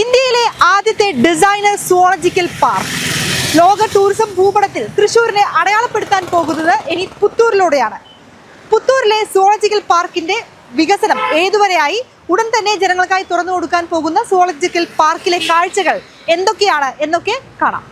ഇന്ത്യയിലെ ആദ്യത്തെ designer zoological park ലോക ടൂറിസം ഭൂപടത്തിൽ തൃശ്ശൂരിനെ അടയാളപ്പെടുത്താൻ പോകുന്നത് ഇനി പുത്തൂരിലൂടെയാണ്. പുത്തൂരിലെ സുവോളജിക്കൽ പാർക്കിന്റെ വികസനം ഏതുവരെയായി? ഉടൻ തന്നെ ജനങ്ങൾക്കായി തുറന്നു കൊടുക്കാൻ പോകുന്ന സുവോളജിക്കൽ പാർക്കിലെ കാഴ്ചകൾ എന്തൊക്കെയാണ് എന്നൊക്കെ കാണാം.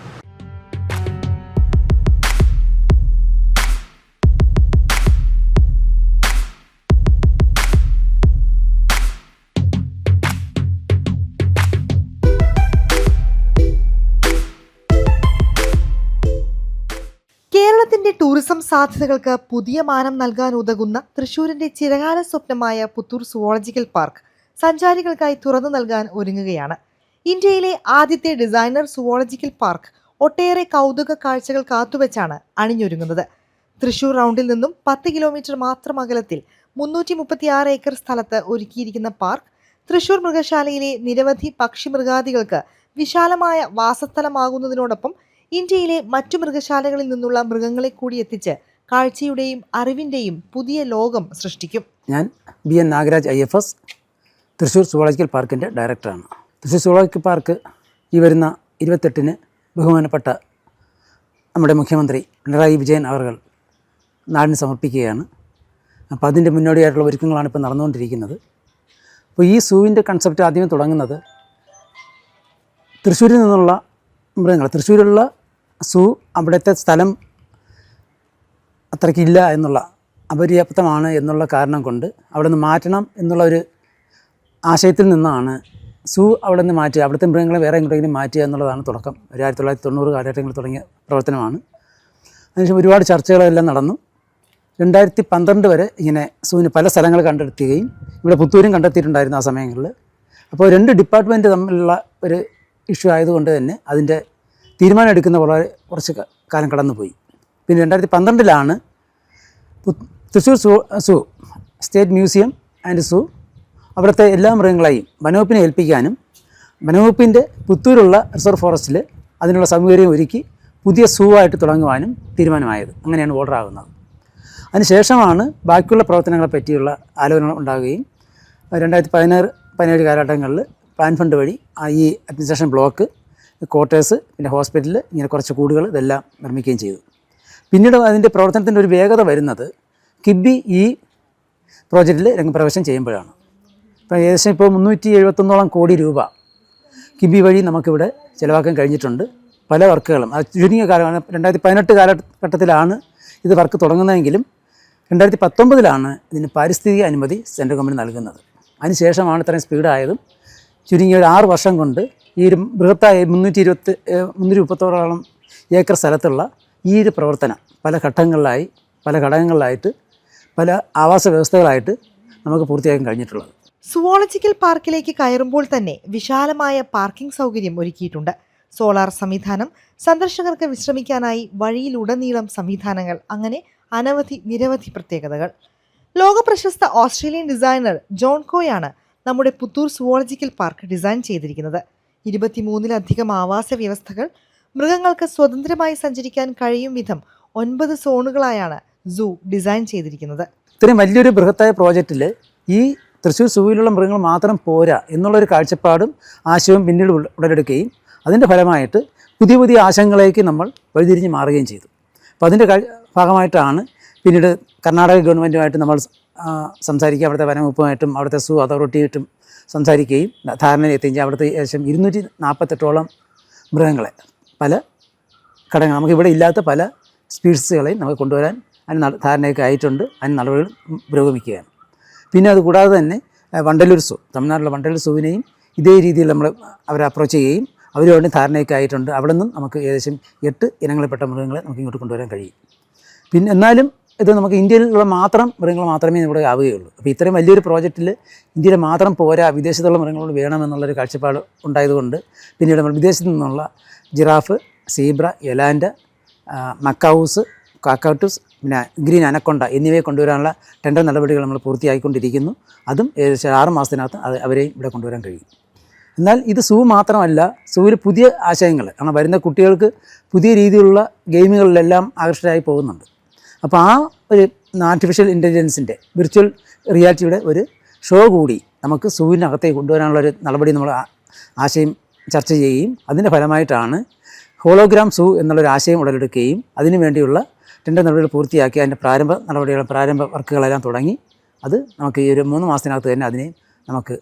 കേരളത്തിന്റെ ടൂറിസം സാധ്യതകൾക്ക് പുതിയ മാനം നൽകാൻ ഉതകുന്ന തൃശൂരിന്റെ ചിരകാല സ്വപ്നമായ പുത്തൂർ സുവോളജിക്കൽ പാർക്ക് സഞ്ചാരികൾക്കായി തുറന്നു നൽകാൻ ഒരുങ്ങുകയാണ്. ഇന്ത്യയിലെ ആദ്യത്തെ ഡിസൈനർ സുവോളജിക്കൽ പാർക്ക് ഒട്ടേറെ കൗതുക കാഴ്ചകൾ കാത്തുവെച്ചാണ് അണിഞ്ഞൊരുങ്ങുന്നത്. തൃശൂർ റൗണ്ടിൽ നിന്നും പത്ത് കിലോമീറ്റർ മാത്രം അകലത്തിൽ മുന്നൂറ്റി മുപ്പത്തിയാറ് ഏക്കർ സ്ഥലത്ത് ഒരുക്കിയിരിക്കുന്ന പാർക്ക് തൃശൂർ മൃഗശാലയിലെ നിരവധി പക്ഷി മൃഗാദികൾക്ക് വിശാലമായ വാസസ്ഥലമാകുന്നതിനോടൊപ്പം ഇന്ത്യയിലെ മറ്റു മൃഗശാലകളിൽ നിന്നുള്ള മൃഗങ്ങളെ കൂടി എത്തിച്ച് കാഴ്ചയുടെയും അറിവിന്റെയും പുതിയ ലോകം സൃഷ്ടിക്കും. ഞാൻ B N Nagaraj I F S Thrissur zoological പാർക്കിന്റെ ഡയറക്ടറാണ്. തൃശ്ശൂർ സുവോളജിക്കൽ പാർക്ക് ഈ വരുന്ന ഇരുപത്തെട്ടിന് ബഹുമാനപ്പെട്ട നമ്മുടെ മുഖ്യമന്ത്രി പിണറായി വിജയൻ അവർകൾ നാടിന് സമർപ്പിക്കുകയാണ്. അപ്പോൾ അതിന്റെ മുന്നോടിയായിട്ടുള്ള ഒരുക്കങ്ങളാണ് ഇപ്പോൾ നടന്നുകൊണ്ടിരിക്കുന്നത്. അപ്പോൾ ഈ സൂവിന്റെ കൺസെപ്റ്റ് ആദ്യമേ തുടങ്ങുന്നത് തൃശ്ശൂരിൽ നിന്നുള്ള മൃഗങ്ങൾ തൃശ്ശൂരുള്ള സൂ അവിടുത്തെ സ്ഥലം അത്രയ്ക്കില്ല എന്നുള്ള അപര്യാപ്തമാണ് എന്നുള്ള കാരണം കൊണ്ട് അവിടെ നിന്ന് മാറ്റണം എന്നുള്ള ഒരു ആശയത്തിൽ നിന്നാണ് സൂ അവിടെ നിന്ന് മാറ്റുക അവിടുത്തെ മൃഗങ്ങളെ വേറെ എങ്ങോട്ടെങ്കിലും മാറ്റുക എന്നുള്ളതാണ് തുടക്കം. ഒരു ആയിരത്തി തൊള്ളായിരത്തി തൊണ്ണൂറ് കാലഘട്ടങ്ങളിൽ തുടങ്ങിയ പ്രവർത്തനമാണ്. അതിനുശേഷം ഒരുപാട് ചർച്ചകളെല്ലാം നടന്നു. രണ്ടായിരത്തി പന്ത്രണ്ട് വരെ ഇങ്ങനെ സൂവിന് പല സ്ഥലങ്ങൾ കണ്ടെത്തുകയും ഇവിടെ പുത്തൂരും കണ്ടെത്തിയിട്ടുണ്ടായിരുന്നു ആ സമയങ്ങളിൽ. അപ്പോൾ രണ്ട് ഡിപ്പാർട്ട്മെന്റ് തമ്മിലുള്ള ഒരു ഇഷ്യൂ ആയതുകൊണ്ട് തന്നെ അതിന്റെ തീരുമാനം എടുക്കുന്ന വളരെ കുറച്ച് കാലം കടന്നുപോയി. പിന്നെ രണ്ടായിരത്തി പന്ത്രണ്ടിലാണ് Thrissur zoo zoo state museum and zoo അവിടുത്തെ എല്ലാ മൃഗങ്ങളെയും വനവകുപ്പിനെ ഏൽപ്പിക്കാനും വനവകുപ്പിന്റെ പുത്തൂരുള്ള റിസർവ് ഫോറസ്റ്റിൽ അതിനുള്ള സൗകര്യം ഒരുക്കി പുതിയ സൂ ആയിട്ട് തുടങ്ങുവാനും തീരുമാനമായത്. അങ്ങനെയാണ് ഓർഡർ ആകുന്നത്. അതിനുശേഷമാണ് ബാക്കിയുള്ള പ്രവർത്തനങ്ങളെ പറ്റിയുള്ള ആലോചന ഉണ്ടാകുകയും രണ്ടായിരത്തി പതിനാറ് പതിനേഴ് കാലഘട്ടങ്ങളിൽ പ്ലാൻ ഫണ്ട് വഴി ഈ അഡ്മിനിസ്ട്രേഷൻ ബ്ലോക്ക് ക്വാർട്ടേഴ്സ് പിന്നെ ഹോസ്പിറ്റലിൽ ഇങ്ങനെ കുറച്ച് കൂടുകൾ ഇതെല്ലാം നിർമ്മിക്കുകയും ചെയ്തു. പിന്നീട് അതിന്റെ പ്രവർത്തനത്തിന്റെ ഒരു വേഗത വരുന്നത് കിബി ഈ പ്രോജക്റ്റിൽ രംഗപ്രവേശം ചെയ്യുമ്പോഴാണ്. ഇപ്പം ഏകദേശം ഇപ്പോൾ മുന്നൂറ്റി എഴുപത്തൊന്നോളം കോടി രൂപ കിബി വഴി നമുക്കിവിടെ ചിലവാക്കാൻ കഴിഞ്ഞിട്ടുണ്ട്. പല വർക്കുകളും. അത് ചുരുങ്ങിയ കാലമാണ്. രണ്ടായിരത്തി പതിനെട്ട് കാലഘട്ടത്തിലാണ് ഇത് വർക്ക് തുടങ്ങുന്നതെങ്കിലും രണ്ടായിരത്തി പത്തൊമ്പതിലാണ് ഇതിന് പാരിസ്ഥിതിക അനുമതി സെൻട്രൽ ഗവൺമെന്റ് നൽകുന്നത്. അതിനുശേഷമാണ് ഇത്രയും സ്പീഡായതും ചുരുങ്ങിയ ഒരു ആറ് വർഷം കൊണ്ട് ഈ ഒരു ബൃഹത്തായ മുന്നൂറ്റി ഇരുപത്തി മുന്നൂറ്റി മുപ്പത്തോളം ഏക്കർ സ്ഥലത്തുള്ള ഈ ഒരു പ്രവർത്തനം പല ഘട്ടങ്ങളിലായി പല ഘടകങ്ങളിലായിട്ട് പല ആവാസ വ്യവസ്ഥകളായിട്ട് നമുക്ക് പൂർത്തിയാക്കാൻ കഴിഞ്ഞിട്ടുള്ളത്. സുവോളജിക്കൽ പാർക്കിലേക്ക് കയറുമ്പോൾ തന്നെ വിശാലമായ പാർക്കിംഗ് സൗകര്യം ഒരുക്കിയിട്ടുണ്ട്. സോളാർ സംവിധാനം സന്ദർശകർക്ക് വിശ്രമിക്കാനായി വഴിയിലുടനീളം സംവിധാനങ്ങൾ അങ്ങനെ അനവധി നിരവധി പ്രത്യേകതകൾ. ലോകപ്രശസ്ത ഓസ്ട്രേലിയൻ ഡിസൈനർ ജോൺ കോയാണ് നമ്മുടെ പുത്തൂർ സുവോളജിക്കൽ പാർക്ക് ഡിസൈൻ ചെയ്തിരിക്കുന്നത്. ഇരുപത്തിമൂന്നിലധികം ആവാസ വ്യവസ്ഥകൾ മൃഗങ്ങൾക്ക് സ്വതന്ത്രമായി സഞ്ചരിക്കാൻ കഴിയും വിധം ഒൻപത് സോണുകളായാണ് സൂ ഡിസൈൻ ചെയ്തിരിക്കുന്നത്. ഇത്രയും വലിയൊരു ബൃഹത്തായ പ്രോജക്റ്റിൽ ഈ തൃശ്ശൂർ സൂവിലുള്ള മൃഗങ്ങൾ മാത്രം പോരാ എന്നുള്ളൊരു കാഴ്ചപ്പാടും ആശയവും പിന്നീട് ഉട- ഉടലെടുക്കുകയും അതിന്റെ ഫലമായിട്ട് പുതിയ പുതിയ ആശയങ്ങളിലേക്ക് നമ്മൾ വഴിതിരിഞ്ഞ് മാറുകയും ചെയ്തു. അപ്പോൾ അതിന്റെ ഭാഗമായിട്ടാണ് പിന്നീട് കർണാടക ഗവൺമെന്റുമായിട്ട് നമ്മൾ സംസാരിക്കുക. അവിടുത്തെ വനവകുപ്പുമായിട്ടും അവിടുത്തെ സൂ അതോറിറ്റിയായിട്ടും സംസാരിക്കുകയും ധാരണ ചെയ്യും. അവിടുത്തെ ഏകദേശം ഇരുന്നൂറ്റി നാൽപ്പത്തെട്ടോളം മൃഗങ്ങളെ പല ഘടകങ്ങൾ നമുക്കിവിടെ ഇല്ലാത്ത പല സ്പീഡ്സുകളെയും നമുക്ക് കൊണ്ടുവരാൻ അതിന് ധാരണയൊക്കെ ആയിട്ടുണ്ട്. അതിന് നടപടികൾ പുരോഗമിക്കുകയാണ്. പിന്നെ അത് കൂടാതെ തന്നെ വണ്ടലൂർ സൂ തമിഴ്നാട്ടിലെ വണ്ടലൂർ സൂവിനെയും ഇതേ രീതിയിൽ നമ്മൾ അവരെ അപ്രോച്ച് ചെയ്യുകയും അവരുമായിട്ട് ധാരണയൊക്കെ ആയിട്ടുണ്ട്. അവിടെ നിന്നും നമുക്ക് ഏകദേശം എട്ട് ഇനങ്ങളിൽപ്പെട്ട മൃഗങ്ങളെ നമുക്ക് ഇങ്ങോട്ട് കൊണ്ടുവരാൻ കഴിയും. പിന്നെ എന്നാലും ഇത് നമുക്ക് ഇന്ത്യയിലുള്ള മാത്രം മൃഗങ്ങൾ മാത്രമേ ഇവിടെ ആവുകയുള്ളൂ. അപ്പോൾ ഇത്രയും വലിയൊരു പ്രോജക്റ്റിൽ ഇന്ത്യയിൽ മാത്രം പോരാ വിദേശത്തുള്ള മൃഗങ്ങളോട് വേണമെന്നുള്ളൊരു കാഴ്ചപ്പാട് ഉണ്ടായതുകൊണ്ട് പിന്നീട് നമ്മൾ വിദേശത്തു നിന്നുള്ള ജിറാഫ് സീബ്ര എലാൻഡ മക്കൗസ് കാക്കാട്ടൂസ് പിന്നെ ഗ്രീൻ അനക്കൊണ്ട എന്നിവയെ കൊണ്ടുവരാനുള്ള ടെൻഡർ നടപടികൾ നമ്മൾ പൂർത്തിയായിക്കൊണ്ടിരിക്കുന്നു. അതും ഏകദേശം ആറ് മാസത്തിനകത്ത് അത് അവരെയും ഇവിടെ കൊണ്ടുവരാൻ കഴിയും. എന്നാൽ ഇത് സൂ മാത്രമല്ല സൂവിൽ പുതിയ ആശയങ്ങൾ കാരണം വരുന്ന കുട്ടികൾക്ക് പുതിയ രീതിയിലുള്ള ഗെയിമുകളിലെല്ലാം ആകർഷകരായി പോകുന്നുണ്ട്. അപ്പോൾ ആ ഒരു ആർട്ടിഫിഷ്യൽ ഇന്റലിജൻസിന്റെ വിർച്വൽ റിയാലിറ്റിയുടെ ഒരു ഷോ കൂടി നമുക്ക് സൂര്യനകത്തേക്ക് കൊണ്ടുവരാനുള്ള ഒരു നടപടി നമ്മൾ ആശയം ചർച്ച ചെയ്യുകയും അതിന്റെ ഫലമായിട്ടാണ് ഹോളോഗ്രാം സൂ എന്നുള്ളൊരു ആശയം ഉടലെടുക്കുകയും അതിനു വേണ്ടിയുള്ള ടെൻഡർ നടപടികൾ പൂർത്തിയാക്കി അതിന്റെ പ്രാരംഭ നടപടികൾ പ്രാരംഭ വർക്കുകളെല്ലാം തുടങ്ങി അത് നമുക്ക് ഈ ഒരു മൂന്ന് മാസത്തിനകത്ത് തന്നെ അതിനെ നമുക്ക്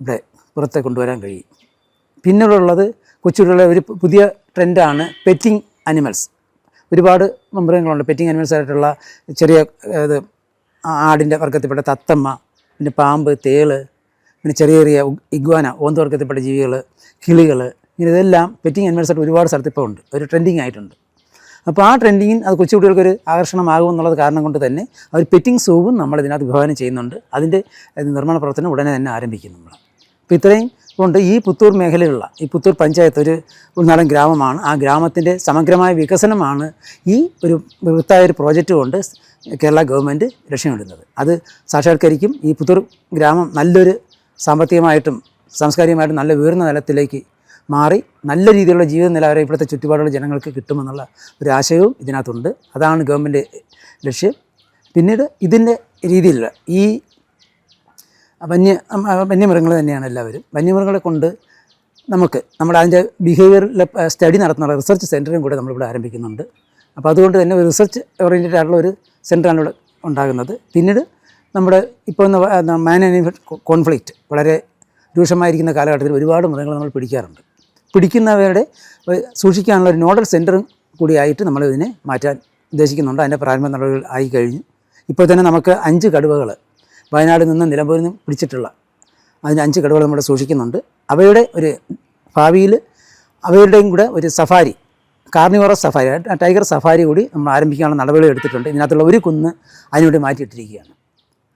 ഇവിടെ പുറത്തേക്ക് കൊണ്ടുവരാൻ കഴിയും. പിന്നീടുള്ളത് കൊച്ചുകുട്ടികളുടെ ഒരു പുതിയ ട്രെൻഡാണ് പെറ്റിംഗ് അനിമൽസ് ഒരുപാട് മൃഗങ്ങളുണ്ട് പെറ്റിങ് അനിമൽസ് ആയിട്ടുള്ള ചെറിയ ഇത് ആടിന്റെ വർഗത്തിൽപ്പെട്ട തത്തമ്മ പിന്നെ പാമ്പ് തേൾ പിന്നെ ചെറിയ ചെറിയ ഇഗ്വാന ഓന്ത് വർഗത്തിൽപ്പെട്ട ജീവികൾ കിളികൾ ഇങ്ങനെ ഇതെല്ലാം പെറ്റിങ് അനിമൽസ് ആയിട്ട് ഒരുപാട് സ്ഥലത്ത് ഇപ്പോൾ ഉണ്ട്. ഒരു ട്രെൻഡിങ് ആയിട്ടുണ്ട്. അപ്പോൾ ആ ട്രെൻഡിങ്ങിൽ അത് കൊച്ചുകുട്ടികൾക്കൊരു ആകർഷണമാകും എന്നുള്ളത് കാരണം കൊണ്ട് തന്നെ അവർ പെറ്റിങ് സൂവും നമ്മൾ ഇതിനകത്ത് വിഭാവനം ചെയ്യുന്നുണ്ട്. അതിന്റെ നിർമ്മാണ പ്രവർത്തനം ഉടനെ തന്നെ ആരംഭിക്കും നമ്മൾ. അപ്പോൾ ഇത്രയും കൊണ്ട് ഈ പുത്തൂർ മേഖലയിലുള്ള ഈ പുത്തൂർ പഞ്ചായത്ത് ഒരു ഉൾനാടൻ ഗ്രാമമാണ്. ആ ഗ്രാമത്തിന്റെ സമഗ്രമായ വികസനമാണ് ഈ ഒരു വൃത്തായ ഒരു പ്രോജക്റ്റ് കൊണ്ട് കേരള ഗവൺമെന്റ് ലക്ഷ്യമിടുന്നത്. അത് സാക്ഷാത്കരിക്കും. ഈ പുത്തൂർ ഗ്രാമം നല്ലൊരു സാമ്പത്തികമായിട്ടും സാംസ്കാരികമായിട്ടും നല്ല ഉയർന്ന നിലത്തിലേക്ക് മാറി നല്ല രീതിയിലുള്ള ജീവിത നിലവാരം ഇവിടുത്തെ ചുറ്റുപാടുള്ള ജനങ്ങൾക്ക് കിട്ടുമെന്നുള്ള ഒരു ആശയവും ഇതിനകത്തുണ്ട്. അതാണ് ഗവൺമെന്റ് ലക്ഷ്യം. പിന്നീട് ഇതിന്റെ രീതിയിൽ ഈ വന്യ വന്യമൃഗങ്ങൾ തന്നെയാണ് എല്ലാവരും. വന്യമൃഗങ്ങളെ കൊണ്ട് നമുക്ക് നമ്മുടെ അതിന്റെ ബിഹേവിയറിൽ സ്റ്റഡി നടത്തുന്ന റിസർച്ച് സെന്ററും കൂടെ നമ്മളിവിടെ ആരംഭിക്കുന്നുണ്ട്. അപ്പോൾ അതുകൊണ്ട് തന്നെ ഒരു റിസർച്ച് ഓറിയന്റഡ് ആയിട്ടുള്ള ഒരു സെന്ററാണ് ഇവിടെ ഉണ്ടാകുന്നത്. പിന്നീട് നമ്മുടെ ഇപ്പോൾ മാൻ ആനിമൽ കോൺഫ്ലിക്റ്റ് വളരെ രൂക്ഷമായിരിക്കുന്ന കാലഘട്ടത്തിൽ ഒരുപാട് മൃഗങ്ങൾ നമ്മൾ പിടിക്കാറുണ്ട്. പിടിക്കുന്നവരുടെ സൂക്ഷിക്കാനുള്ള ഒരു നോഡൽ സെന്ററും കൂടിയായിട്ട് നമ്മൾ ഇതിനെ മാറ്റാൻ ഉദ്ദേശിക്കുന്നുണ്ട്. അതിന്റെ പ്രാരംഭ നടപടികൾ ആയി കഴിഞ്ഞു. ഇപ്പോൾ തന്നെ നമുക്ക് അഞ്ച് കടുവകൾ വയനാട് നിന്ന് നിലമ്പൂരിൽ നിന്നും പിടിച്ചിട്ടുള്ള അതിന് അഞ്ച് കടകൾ നമ്മുടെ സൂക്ഷിക്കുന്നുണ്ട്. അവയുടെ ഒരു ഭാവിയിൽ അവയുടെയും കൂടെ ഒരു safari carnivore safari tiger safari കൂടി നമ്മൾ ആരംഭിക്കാനുള്ള നടപടികൾ എടുത്തിട്ടുണ്ട്. ഇതിനകത്തുള്ള ഒരു കുന്ന് അതിനുവേണ്ടി മാറ്റിയിട്ടിരിക്കുകയാണ്.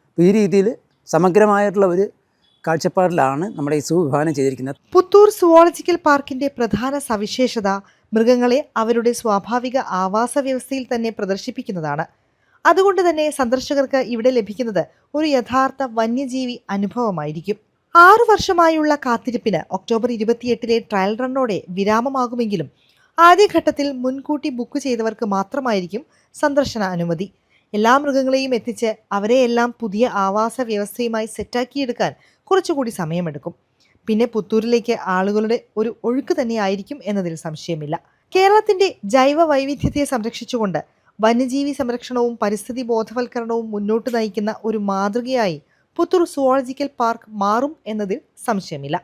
അപ്പോൾ ഈ രീതിയിൽ സമഗ്രമായിട്ടുള്ള ഒരു കാഴ്ചപ്പാടിലാണ് നമ്മുടെ ഈ സൂ വിഭാവനം ചെയ്തിരിക്കുന്നത്. പുത്തൂർ സുവോളജിക്കൽ പാർക്കിന്റെ പ്രധാന സവിശേഷത മൃഗങ്ങളെ അവരുടെ സ്വാഭാവിക ആവാസ വ്യവസ്ഥയിൽ തന്നെ പ്രദർശിപ്പിക്കുന്നതാണ്. അതുകൊണ്ട് തന്നെ സന്ദർശകർക്ക് ഇവിടെ ലഭിക്കുന്നത് ഒരു യഥാർത്ഥ വന്യജീവി അനുഭവമായിരിക്കും. ആറു വർഷമായുള്ള കാത്തിരിപ്പിന് ഒക്ടോബർ ഇരുപത്തിയെട്ടിലെ ട്രയൽ റണ്ണോടെ വിരാമമാകുമെങ്കിലും ആദ്യഘട്ടത്തിൽ മുൻകൂട്ടി ബുക്ക് ചെയ്തവർക്ക് മാത്രമായിരിക്കും സന്ദർശന അനുമതി. എല്ലാ മൃഗങ്ങളെയും എത്തിച്ച് അവരെയെല്ലാം പുതിയ ആവാസ വ്യവസ്ഥയുമായി സെറ്റാക്കിയെടുക്കാൻ കുറച്ചുകൂടി സമയമെടുക്കും. പിന്നെ പുത്തൂരിലേക്ക് ആളുകളുടെ ഒരു ഒഴുക്ക് തന്നെയായിരിക്കും എന്നതിൽ സംശയമില്ല. കേരളത്തിന്റെ ജൈവ വൈവിധ്യത്തെ സംരക്ഷിച്ചുകൊണ്ട് വന്യജീവി സംരക്ഷണവും പരിസ്ഥിതി ബോധവൽക്കരണവും മുന്നോട്ട് നയിക്കുന്ന ഒരു മാതൃകയായി പുത്തൂർ സുവോളജിക്കൽ പാർക്ക് മാറും എന്നതിൽ സംശയമില്ല.